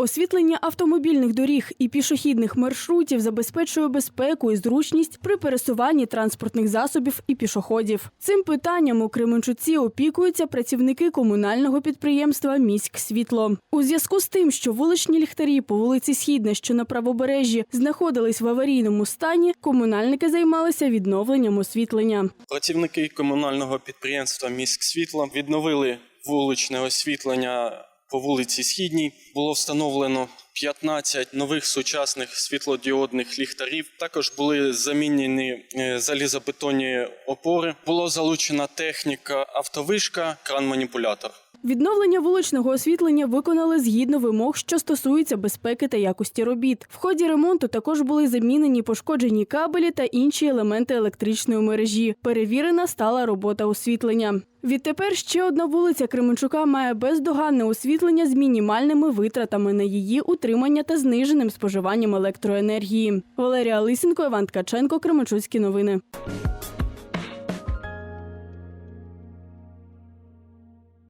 Освітлення автомобільних доріг і пішохідних маршрутів забезпечує безпеку і зручність при пересуванні транспортних засобів і пішоходів. Цим питанням у Кременчуці опікуються працівники комунального підприємства Міськсвітло. У зв'язку з тим, що вуличні ліхтарі по вулиці Східна, що на правобережжі, знаходились в аварійному стані, комунальники займалися відновленням освітлення. Працівники комунального підприємства Міськ Світло відновили вуличне освітлення по вулиці Східній. Було встановлено 15 нових сучасних світлодіодних ліхтарів. Також були замінені е, залізобетонні опори. Було залучена техніка автовишка, кран-маніпулятор. Відновлення вуличного освітлення виконали згідно вимог, що стосуються безпеки та якості робіт. В ході ремонту також були замінені пошкоджені кабелі та інші елементи електричної мережі. Перевірена стала робота освітлення. Відтепер ще одна вулиця Кременчука має бездоганне освітлення з мінімальними витратами на її утримання та зниженим споживанням електроенергії. Валерія Лисенко, Іван Ткаченко, Кременчуцькі новини.